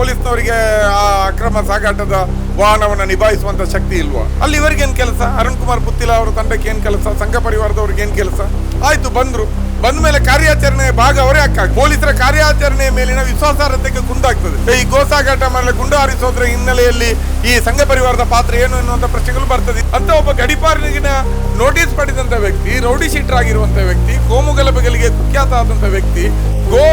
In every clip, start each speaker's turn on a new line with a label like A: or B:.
A: ಪೊಲೀಸ್ನವರಿಗೆ ಆ ಅಕ್ರಮ ಸಾಗಾಟದ ವಾಹನವನ್ನು ನಿಭಾಯಿಸುವಂತ ಶಕ್ತಿ ಇಲ್ವಾ? ಅಲ್ಲಿ ಇವರಿಗೇನು ಕೆಲಸ? ಅರುಣ್ ಕುಮಾರ್ ಪುತ್ತಿಲ ಅವರ ತಂಡಕ್ಕೆ ಏನು ಕೆಲಸ? ಸಂಘ ಪರಿವಾರದವ್ರಿಗೆ ಏನು ಕೆಲಸ? ಆಯ್ತು, ಬಂದ್ರು. ಬಂದ ಮೇಲೆ ಕಾರ್ಯಾಚರಣೆ ಭಾಗ ಅವರೇ ಹಾಕ ಪೊಲೀಸರ ಕಾರ್ಯಾಚರಣೆಯ ಮೇಲಿನ ವಿಶ್ವಾಸಾರ್ಹತೆಗೆ ಕುಂದಾಗ್ತದೆ. ಈ ಗೋಸಾಗಾಟ ಮೇಲೆ ಗುಂಡು ಹಾರಿಸೋದ್ರ ಹಿನ್ನೆಲೆಯಲ್ಲಿ ಈ ಸಂಘ ಪರಿವಾರದ ಪಾತ್ರ ಏನು ಎನ್ನುವಂತ ಪ್ರಶ್ನೆಗಳು ಬರ್ತದೆ. ಅಂತ ಒಬ್ಬ ಗಡಿಪಾರಿನ ನೋಟಿಸ್ ಪಡೆದಂತ ವ್ಯಕ್ತಿ, ರೌಡಿ ಶೀಟರ್ ಆಗಿರುವಂತ ವ್ಯಕ್ತಿ, ಕೋಮು ಗಲಭೆಗಳಿಗೆ ಕುಖ್ಯಾತ ಆದಂತ ವ್ಯಕ್ತಿ, ಗೋ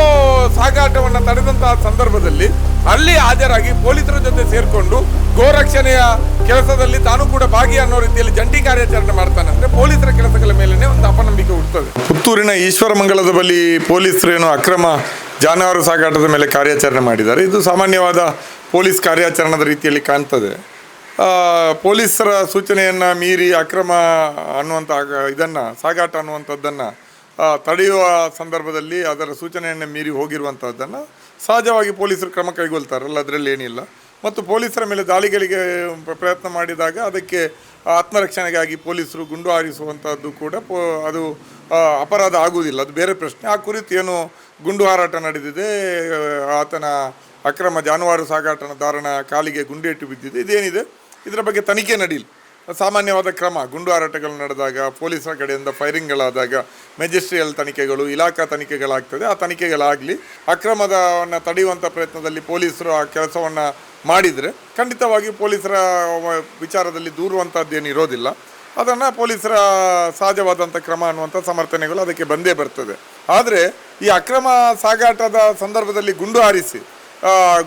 A: ಸಾಗಾಟವನ್ನು ತಡೆದಂತಹ ಸಂದರ್ಭದಲ್ಲಿ ಅಲ್ಲಿ ಹಾಜರಾಗಿ ಪೊಲೀಸರ ಜೊತೆ ಸೇರಿಕೊಂಡು ಗೋ ರಕ್ಷಣೆಯ ಕೆಲಸದಲ್ಲಿ ತಾನು ಕೂಡ ಭಾಗಿ ಅನ್ನೋ ರೀತಿಯಲ್ಲಿ ಜಂಟಿ ಕಾರ್ಯಾಚರಣೆ ಮಾಡ್ತಾನಂದ್ರೆ ಪೊಲೀಸರ ಕೆಲಸಗಳ ಮೇಲೆನೆ ಒಂದು ಅಪನಂಬಿಕೆ ಹುಟ್ಟುತ್ತದೆ. ಪುತ್ತೂರಿನ ಈಶ್ವರಮಂಗಲದ ಬಳಿ ಪೊಲೀಸರೇನು ಅಕ್ರಮ ಜಾನುವಾರು ಸಾಗಾಟದ ಮೇಲೆ ಕಾರ್ಯಾಚರಣೆ ಮಾಡಿದ್ದಾರೆ. ಇದು ಸಾಮಾನ್ಯವಾದ ಪೊಲೀಸ್ ಕಾರ್ಯಾಚರಣದ ರೀತಿಯಲ್ಲಿ ಕಾಣ್ತದೆ. ಪೊಲೀಸರ ಸೂಚನೆಯನ್ನು ಮೀರಿ ಅಕ್ರಮ ಅನ್ನುವಂಥ ಇದನ್ನು, ಸಾಗಾಟ ಅನ್ನುವಂಥದ್ದನ್ನು ತಡೆಯುವ ಸಂದರ್ಭದಲ್ಲಿ ಅದರ ಸೂಚನೆಯನ್ನು ಮೀರಿ ಹೋಗಿರುವಂಥದ್ದನ್ನು ಸಹಜವಾಗಿ ಪೊಲೀಸರು ಕ್ರಮ ಕೈಗೊಳ್ತಾರಲ್ಲ ಅದರಲ್ಲಿ ಏನಿಲ್ಲ. ಮತ್ತು ಪೊಲೀಸರ ಮೇಲೆ ದಾಳಿಗಳಿಗೆ ಪ್ರಯತ್ನ ಮಾಡಿದಾಗ ಅದಕ್ಕೆ ಆತ್ಮರಕ್ಷಣೆಗಾಗಿ ಪೊಲೀಸರು ಗುಂಡು ಹಾರಿಸುವಂಥದ್ದು ಕೂಡ ಪೋ, ಅದು ಅಪರಾಧ ಆಗುವುದಿಲ್ಲ. ಅದು ಬೇರೆ ಪ್ರಶ್ನೆ. ಆ ಕುರಿತು ಏನು ಗುಂಡು ಹಾರಾಟ ನಡೆದಿದೆ, ಆತನ ಅಕ್ರಮ ಜಾನುವಾರು ಸಾಗಾಟದಾರನ ಕಾಲಿಗೆ ಗುಂಡೇಟು ಬಿದ್ದಿದೆ, ಇದೇನಿದೆ? ಇದರ ಬಗ್ಗೆ ತನಿಖೆ ನಡೀಲಿ. ಸಾಮಾನ್ಯವಾದ ಕ್ರಮ. ಗುಂಡು ಹಾರಾಟಗಳು ನಡೆದಾಗ, ಪೊಲೀಸರ ಕಡೆಯಿಂದ ಫೈರಿಂಗ್ಗಳಾದಾಗ, ಮೆಜಿಸ್ಟ್ರಿಯಲ್ ತನಿಖೆಗಳು, ಇಲಾಖಾ ತನಿಖೆಗಳಾಗ್ತದೆ. ಆ ತನಿಖೆಗಳಾಗಲಿ, ಅಕ್ರಮದವನ್ನು ತಡೆಯುವಂಥ ಪ್ರಯತ್ನದಲ್ಲಿ ಪೊಲೀಸರು ಆ ಕೆಲಸವನ್ನು ಮಾಡಿದರೆ, ಖಂಡಿತವಾಗಿ ಪೊಲೀಸರ ವಿಚಾರದಲ್ಲಿ ದೂರುವಂಥದ್ದೇನು ಇರೋದಿಲ್ಲ. ಅದನ್ನು ಪೊಲೀಸರ ಸಹಜವಾದಂಥ ಕ್ರಮ ಅನ್ನುವಂಥ ಸಮರ್ಥನೆಗಳು ಅದಕ್ಕೆ ಬಂದೇ ಬರ್ತದೆ. ಆದರೆ, ಈ ಅಕ್ರಮ ಸಾಗಾಟದ ಸಂದರ್ಭದಲ್ಲಿ ಗುಂಡು ಹಾರಿಸಿ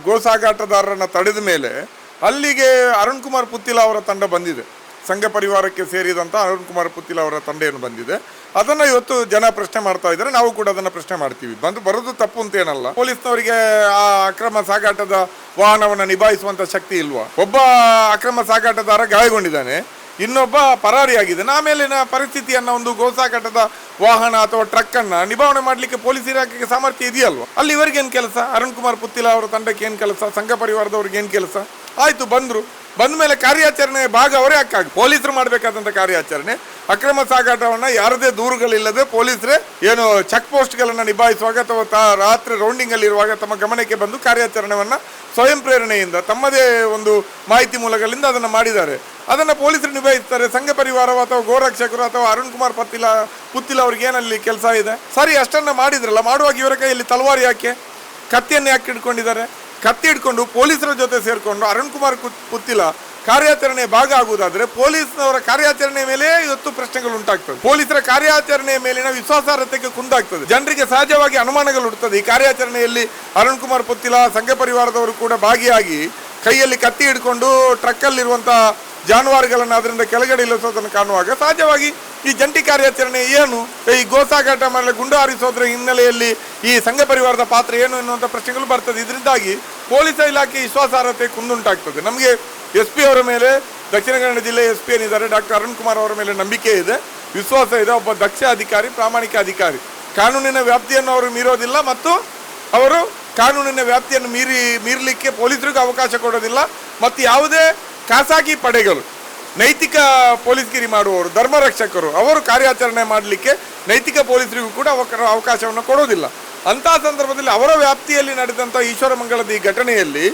A: ಗೋ ಸಾಗಾಟದಾರರನ್ನು ತಡೆದ ಮೇಲೆ ಅಲ್ಲಿಗೆ ಅರುಣ್ ಕುಮಾರ್ ಪುತ್ತಿಲ ಅವರ ತಂಡ ಬಂದಿದೆ. ಸಂಘ ಪರಿವಾರಕ್ಕೆ ಸೇರಿದಂಥ ಅರುಣ್ ಕುಮಾರ್ ಪುತ್ತಿಲ್ ಅವರ ತಂಡೆಯನ್ನು ಬಂದಿದೆ. ಅದನ್ನು ಇವತ್ತು ಜನ ಪ್ರಶ್ನೆ ಮಾಡ್ತಾ ಇದ್ದಾರೆ. ನಾವು ಕೂಡ ಅದನ್ನು ಪ್ರಶ್ನೆ ಮಾಡ್ತೀವಿ. ಬಂದು ಬರೋದು ತಪ್ಪು ಅಂತ ಏನಲ್ಲ. ಪೊಲೀಸ್ನವರಿಗೆ ಆ ಅಕ್ರಮ ಸಾಗಾಟದ ವಾಹನವನ್ನು ನಿಭಾಯಿಸುವಂಥ ಶಕ್ತಿ ಇಲ್ವಾ? ಒಬ್ಬ ಅಕ್ರಮ ಸಾಗಾಟದಾರ ಗಾಯಗೊಂಡಿದ್ದಾನೆ. ಇನ್ನೊಬ್ಬ ಪರಾರಿಯಾಗಿದ್ದಾನೆ. ಆಮೇಲಿನ ಪರಿಸ್ಥಿತಿಯನ್ನು ಒಂದು ಗೋಸಾಗಾಟದ ವಾಹನ ಅಥವಾ ಟ್ರಕ್ಕನ್ನು ನಿಭಾವಣೆ ಮಾಡಲಿಕ್ಕೆ ಪೊಲೀಸ್ ಇಲಾಖೆಗೆ ಸಾಮರ್ಥ್ಯ ಇದೆಯಲ್ವ? ಅಲ್ಲಿ ಇವರಿಗೇನು ಕೆಲಸ? ಅರುಣ್ ಕುಮಾರ್ ಪುತ್ತಿಲ ಅವರ ತಂಡಕ್ಕೆ ಏನು ಕೆಲಸ? ಸಂಘ ಪರಿವಾರದವ್ರಿಗೆ ಏನು ಕೆಲಸ? ಆಯಿತು, ಬಂದ್ರು. ಬಂದ ಮೇಲೆ ಕಾರ್ಯಾಚರಣೆ ಭಾಗ ಅವರೇ ಹಾಕಾಗಿ ಪೊಲೀಸರು ಮಾಡಬೇಕಾದಂಥ ಕಾರ್ಯಾಚರಣೆ. ಅಕ್ರಮ ಸಾಗಾಟವನ್ನು ಯಾರದೇ ದೂರುಗಳಿಲ್ಲದೆ ಪೊಲೀಸರೇ ಏನು ಚೆಕ್ ಪೋಸ್ಟ್ಗಳನ್ನು ನಿಭಾಯಿಸುವಾಗ ಅಥವಾ ತಾ ರಾತ್ರಿ ರೌಂಡಿಂಗಲ್ಲಿರುವಾಗ ತಮ್ಮ ಗಮನಕ್ಕೆ ಬಂದು ಕಾರ್ಯಾಚರಣೆಯನ್ನು ಸ್ವಯಂ ಪ್ರೇರಣೆಯಿಂದ ತಮ್ಮದೇ ಒಂದು ಮಾಹಿತಿ ಮೂಲಗಳಿಂದ ಅದನ್ನು ಮಾಡಿದ್ದಾರೆ. ಅದನ್ನು ಪೊಲೀಸರು ನಿಭಾಯಿಸ್ತಾರೆ. ಸಂಘ ಪರಿವಾರ ಅಥವಾ ಗೋರಕ್ಷಕರು ಅಥವಾ ಅರುಣ್ ಕುಮಾರ್ ಪತ್ತಿಲ, ಪುತ್ತಿಲ ಅವ್ರಿಗೆ ಏನಲ್ಲಿ ಕೆಲಸ ಇದೆ? ಸರಿ, ಅಷ್ಟನ್ನು ಮಾಡಿದ್ರಲ್ಲ. ಮಾಡುವಾಗ ಇವರ ಕೈಯಲ್ಲಿ ತಲವಾರಿ ಯಾಕೆ? ಕತ್ತಿಯನ್ನು ಯಾಕೆ ಇಟ್ಕೊಂಡಿದ್ದಾರೆ ಕತ್ತಿ ಹಿಡ್ಕೊಂಡು ಪೊಲೀಸರ ಜೊತೆ ಸೇರಿಕೊಂಡು ಅರುಣ್ ಕುಮಾರ್ ಪುತ್ತಿಲ ಕಾರ್ಯಾಚರಣೆ ಭಾಗ ಆಗುವುದಾದ್ರೆ ಪೊಲೀಸ್ನವರ ಕಾರ್ಯಾಚರಣೆ ಮೇಲೆ ಇವತ್ತು ಪ್ರಶ್ನೆಗಳು ಉಂಟಾಗ್ತದೆ. ಪೊಲೀಸರ ಕಾರ್ಯಾಚರಣೆಯ ಮೇಲಿನ ವಿಶ್ವಾಸಾರ್ಹತೆಗೆ ಕುಂದಾಗ್ತದೆ. ಜನರಿಗೆ ಸಹಜವಾಗಿ ಅನುಮಾನಗಳು ಹುಡ್ತದೆ ಈ ಕಾರ್ಯಾಚರಣೆಯಲ್ಲಿ ಅರುಣ್ ಕುಮಾರ್ ಪುತ್ತಿಲ, ಸಂಘ ಪರಿವಾರದವರು ಕೂಡ ಭಾಗಿಯಾಗಿ ಕೈಯಲ್ಲಿ ಕತ್ತಿ ಹಿಡ್ಕೊಂಡು ಟ್ರಕ್ಕಲ್ಲಿರುವಂಥ ಜಾನುವಾರುಗಳನ್ನು ಅದರಿಂದ ಕೆಳಗಡೆ ಇಲ್ಲಿಸೋದನ್ನು ಕಾಣುವಾಗ ಸಹಜವಾಗಿ ಈ ಜಂಟಿ ಕಾರ್ಯಾಚರಣೆ ಏನು? ಈ ಗೋಸಾಗಾಟ ಮಾಡಲು ಗುಂಡು ಹಾರಿಸೋದ್ರ ಹಿನ್ನೆಲೆಯಲ್ಲಿ ಈ ಸಂಘ ಪರಿವಾರದ ಪಾತ್ರ ಏನು ಎನ್ನುವಂಥ ಪ್ರಶ್ನೆಗಳು ಬರ್ತದೆ. ಇದರಿಂದಾಗಿ ಪೊಲೀಸ್ ಇಲಾಖೆ ವಿಶ್ವಾಸಾರ್ಹತೆ ಕುಂದುಂಟಾಗ್ತದೆ. ನಮಗೆ ಎಸ್ ಪಿ ಅವರ ಮೇಲೆ, ದಕ್ಷಿಣ ಕನ್ನಡ ಜಿಲ್ಲೆ ಎಸ್ ಪಿ ಏನಿದ್ದಾರೆ ಡಾಕ್ಟರ್ ಅರುಣ್ ಕುಮಾರ್ ಅವರ ಮೇಲೆ ನಂಬಿಕೆ ಇದೆ. ವಿಶ್ವಾಸ ಇದೆ. ಒಬ್ಬ ದಕ್ಷ ಅಧಿಕಾರಿ, ಪ್ರಾಮಾಣಿಕ ಅಧಿಕಾರಿ. ಕಾನೂನಿನ ವ್ಯಾಪ್ತಿಯನ್ನು ಅವರು ಮೀರೋದಿಲ್ಲ ಮತ್ತು ಅವರು ಕಾನೂನಿನ ವ್ಯಾಪ್ತಿಯನ್ನು ಮೀರಿ, ಮೀರಲಿಕ್ಕೆ ಪೊಲೀಸರಿಗೂ ಅವಕಾಶ ಕೊಡೋದಿಲ್ಲ. ಮತ್ತು ಯಾವುದೇ ಖಾಸಗಿ ಪಡೆಗಳು ನೈತಿಕ ಪೊಲೀಸ್ಗಿರಿ ಮಾಡುವವರು ಧರ್ಮ ರಕ್ಷಕರು ಅವರು ಕಾರ್ಯಾಚರಣೆ ಮಾಡಲಿಕ್ಕೆ ನೈತಿಕ ಪೊಲೀಸರಿಗೂ ಕೂಡ ಅವಕ- ಅವಕಾಶವನ್ನು ಕೊಡೋದಿಲ್ಲ. ಅಂತಹ ಸಂದರ್ಭದಲ್ಲಿ ಅವರ ವ್ಯಾಪ್ತಿಯಲ್ಲಿ ನಡೆದಂಥ ಈಶ್ವರಮಂಗಲದ ಈ ಘಟನೆಯಲ್ಲಿ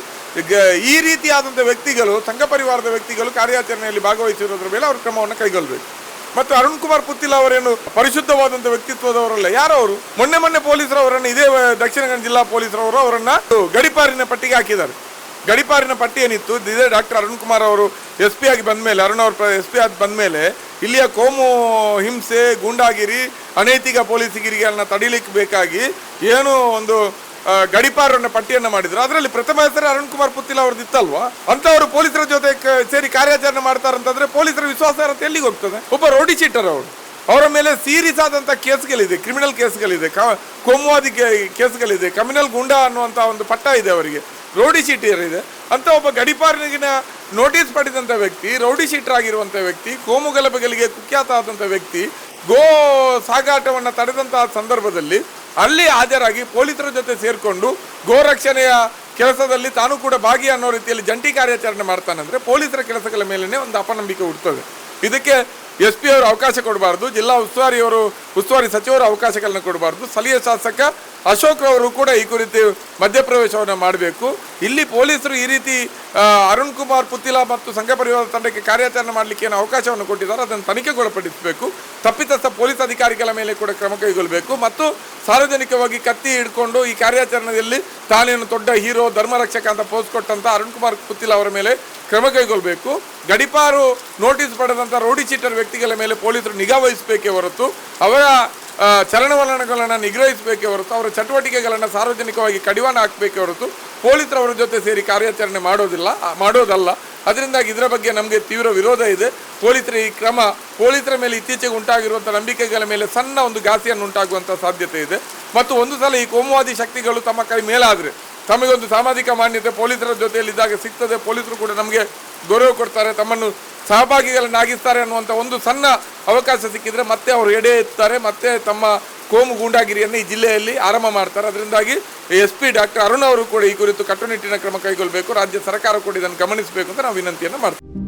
A: ಈ ರೀತಿಯಾದಂಥ ವ್ಯಕ್ತಿಗಳು, ಸಂಘ ಪರಿವಾರದ ವ್ಯಕ್ತಿಗಳು ಕಾರ್ಯಾಚರಣೆಯಲ್ಲಿ ಭಾಗವಹಿಸಿರೋದ್ರ ಮೇಲೆ ಅವರು ಕ್ರಮವನ್ನು ಕೈಗೊಳ್ಳಬೇಕು ಮತ್ತು ಅರುಣ್ ಕುಮಾರ್ ಪುತ್ತಿಲ ಅವರೇನು ಪರಿಶುದ್ಧವಾದಂಥ ವ್ಯಕ್ತಿತ್ವದವರಲ್ಲ, ಯಾರು ಅವರು? ಮೊನ್ನೆ ಮೊನ್ನೆ ಪೊಲೀಸರು ಅವರನ್ನು, ಇದೇ ದಕ್ಷಿಣ ಕನ್ನಡ ಜಿಲ್ಲಾ ಪೊಲೀಸರವರು ಅವರನ್ನು ಗಡಿಪಾರಿನ ಪಟ್ಟಿಗೆ ಹಾಕಿದ್ದಾರೆ. ಗಡಿಪಾರಿನ ಪಟ್ಟಿ ಏನಿತ್ತು? ಇದೇ ಡಾಕ್ಟರ್ ಅರುಣ್ ಕುಮಾರ್ ಅವರು ಎಸ್ ಪಿ ಆಗಿ ಬಂದ ಮೇಲೆ ಅರುಣ್ ಅವರು ಎಸ್ ಪಿ ಆಗಿ ಬಂದ ಮೇಲೆ ಇಲ್ಲಿಯ ಕೋಮು ಹಿಂಸೆ, ಗೂಂಡಾಗಿರಿ, ಅನೈತಿಕ ಪೊಲೀಸ್ಗಿರಿಗಳನ್ನ ತಡಿಲಿಕ್ಕೆ ಬೇಕಾಗಿ ಏನು ಒಂದು ಗಡಿಪಾರನ್ನ ಪಟ್ಟಿಯನ್ನ ಮಾಡಿದ್ರು. ಅದರಲ್ಲಿ ಪ್ರಥಮ ಹೆಸರು ಅರುಣ್ ಕುಮಾರ್ ಪುತ್ತಿಲ್ ಅವ್ರದ್ದು ಇತ್ತಲ್ವಾ? ಅಂತವರು ಪೊಲೀಸರ ಜೊತೆ ಸೇರಿ ಕಾರ್ಯಾಚರಣೆ ಮಾಡ್ತಾರಂತಂದ್ರೆ ಪೊಲೀಸರ ವಿಶ್ವಾಸಾರ್ಹತೆ ಎಲ್ಲಿಗೆ ಹೋಗ್ತದೆ? ಒಬ್ಬ ರೋಡಿ ಚೀಟರ್ ಅವರು. ಅವರ ಮೇಲೆ ಸೀರಿಯಸ್ ಆದಂಥ ಕೇಸ್ಗಳಿದೆ ಕ್ರಿಮಿನಲ್ ಕೇಸ್ಗಳಿದೆ ಕೋಮುವಾದಿ ಕೇಸ್ಗಳಿದೆ ಕ್ರಿಮಿನಲ್ ಗುಂಡಾ ಅನ್ನುವಂಥ ಒಂದು ಪಟ್ಟ ಇದೆ ಅವರಿಗೆ. ರೌಡಿ ಶೀಟರ್ ಇದೆ. ಅಂತ ಒಬ್ಬ ಗಡಿಪಾರಿನ ನೋಟಿಸ್ ಪಡೆದಂಥ ವ್ಯಕ್ತಿ, ರೌಡಿ ಶೀಟರ್ ಆಗಿರುವಂಥ ವ್ಯಕ್ತಿ ಕೋಮು ಗಲಭೆಗಳಿಗೆ ಕುಖ್ಯಾತ ಆದಂಥ ವ್ಯಕ್ತಿ, ಗೋ ಸಾಗಾಟವನ್ನು ತಡೆದಂತಹ ಸಂದರ್ಭದಲ್ಲಿ ಅಲ್ಲಿ ಹಾಜರಾಗಿ ಪೊಲೀಸರ ಜೊತೆ ಸೇರಿಕೊಂಡು ಗೋ ರಕ್ಷಣೆಯ ಕೆಲಸದಲ್ಲಿ ತಾನು ಕೂಡ ಭಾಗಿ ಅನ್ನೋ ರೀತಿಯಲ್ಲಿ ಜಂಟಿ ಕಾರ್ಯಾಚರಣೆ ಮಾಡ್ತಾನೆ ಅಂದರೆ ಪೊಲೀಸರ ಕೆಲಸಗಳ ಮೇಲೇ ಒಂದು ಅಪನಂಬಿಕೆ ಹುಡ್ತದೆ ಇದಕ್ಕೆ ಎಸ್ ಪಿ ಅವರು ಅವಕಾಶ ಕೊಡಬಾರ್ದು, ಜಿಲ್ಲಾ ಉಸ್ತುವಾರಿಯವರು ಉಸ್ತುವಾರಿ ಸಚಿವರು ಅವಕಾಶಗಳನ್ನು ಕೊಡಬಾರ್ದು. ಸ್ಥಳೀಯ ಶಾಸಕ ಅಶೋಕ್ ಅವರು ಕೂಡ ಈ ಕುರಿತು ಮಧ್ಯಪ್ರವೇಶವನ್ನು ಮಾಡಬೇಕು. ಇಲ್ಲಿ ಪೊಲೀಸರು ಈ ರೀತಿ ಅರುಣ್ ಕುಮಾರ್ ಪುತ್ತಿಲ ಮತ್ತು ಸಂಘ ಪರಿವಾರ ತಂಡಕ್ಕೆ ಕಾರ್ಯಾಚರಣೆ ಮಾಡಲಿಕ್ಕೆ ಏನು ಅವಕಾಶವನ್ನು ಕೊಟ್ಟಿದ್ದಾರೆ, ಅದನ್ನು ತನಿಖೆಗೊಳಪಡಿಸಬೇಕು. ತಪ್ಪಿತಸ್ಥ ಪೊಲೀಸ್ ಅಧಿಕಾರಿಗಳ ಮೇಲೆ ಕೂಡ ಕ್ರಮ ಕೈಗೊಳ್ಳಬೇಕು. ಮತ್ತು ಸಾರ್ವಜನಿಕವಾಗಿ ಕತ್ತಿ ಹಿಡ್ಕೊಂಡು ಈ ಕಾರ್ಯಾಚರಣೆಯಲ್ಲಿ ತಾನೇನು ದೊಡ್ಡ ಹೀರೋ, ಧರ್ಮರಕ್ಷಕ ಅಂತ ಪೋಸ್ಟ್ ಕೊಟ್ಟಂತ ಅರುಣ್ ಕುಮಾರ್ ಪುತ್ತಿಲ ಅವರ ಮೇಲೆ ಕ್ರಮ ಕೈಗೊಳ್ಳಬೇಕು. ಗಡಿಪಾರು ನೋಟಿಸ್ ಪಡೆದಂಥ ರೋಡಿ ಚೀಟರ್ ವ್ಯಕ್ತಿಗಳ ಮೇಲೆ ಪೊಲೀಸರು ನಿಗಾ ವಹಿಸಬೇಕೇ ಹೊರತು ಅವರ ಚಲನವಲನಗಳನ್ನು ನಿಗ್ರಹಿಸಬೇಕೇ ಹೊರತು ಅವರ ಚಟುವಟಿಕೆಗಳನ್ನು ಸಾರ್ವಜನಿಕವಾಗಿ ಕಡಿವಾಣ ಹಾಕಬೇಕೇ ಹೊರತು ಪೊಲೀಸರು ಅವರ ಜೊತೆ ಸೇರಿ ಕಾರ್ಯಾಚರಣೆ ಮಾಡೋದಿಲ್ಲ, ಮಾಡೋದಲ್ಲ. ಅದರಿಂದಾಗಿ ಇದರ ಬಗ್ಗೆ ನಮಗೆ ತೀವ್ರ ವಿರೋಧ ಇದೆ. ಪೊಲೀಸರ ಈ ಕ್ರಮ, ಪೊಲೀಸರ ಮೇಲೆ ಇತ್ತೀಚೆಗೆ ಉಂಟಾಗಿರುವಂಥ ನಂಬಿಕೆಗಳ ಮೇಲೆ ಸಣ್ಣ ಒಂದು ಘಾಸಿಯನ್ನು ಉಂಟಾಗುವಂಥ ಸಾಧ್ಯತೆ ಇದೆ. ಮತ್ತು ಒಂದು ಸಲ ಈ ಕೋಮುವಾದಿ ಶಕ್ತಿಗಳು ತಮ್ಮ ಕೈ ಮೇಲಾದರೆ ತಮಗೊಂದು ಸಾಮಾಜಿಕ ಮಾನ್ಯತೆ, ಪೊಲೀಸರ ಜೊತೆಯಲ್ಲಿದ್ದಾಗ ಸಿಗ್ತದೆ. ಪೊಲೀಸರು ಕೂಡ ನಮಗೆ ಗೌರವ ಕೊಡ್ತಾರೆ, ತಮ್ಮನ್ನು ಸಹಭಾಗಿಗಳನ್ನಾಗಿಸ್ತಾರೆ ಅನ್ನುವಂಥ ಒಂದು ಸಣ್ಣ ಅವಕಾಶ ಸಿಕ್ಕಿದರೆ ಮತ್ತೆ ಅವರು ಎಡೆ ಎತ್ತಾರೆ ಮತ್ತೆ ತಮ್ಮ ಕೋಮು ಗೂಂಡಾಗಿರಿಯನ್ನು ಈ ಜಿಲ್ಲೆಯಲ್ಲಿ ಆರಂಭ ಮಾಡ್ತಾರೆ. ಅದರಿಂದಾಗಿ ಎಸ್ ಪಿ ಡಾಕ್ಟರ್ ಅರುಣ್ ಅವರು ಕೂಡ ಈ ಕುರಿತು ಕಟ್ಟುನಿಟ್ಟಿನ ಕ್ರಮ ಕೈಗೊಳ್ಳಬೇಕು ರಾಜ್ಯ ಸರ್ಕಾರ ಕೂಡ ಇದನ್ನು ಗಮನಿಸಬೇಕು ಅಂತ ನಾವು ವಿನಂತಿಯನ್ನು ಮಾಡ್ತೀವಿ.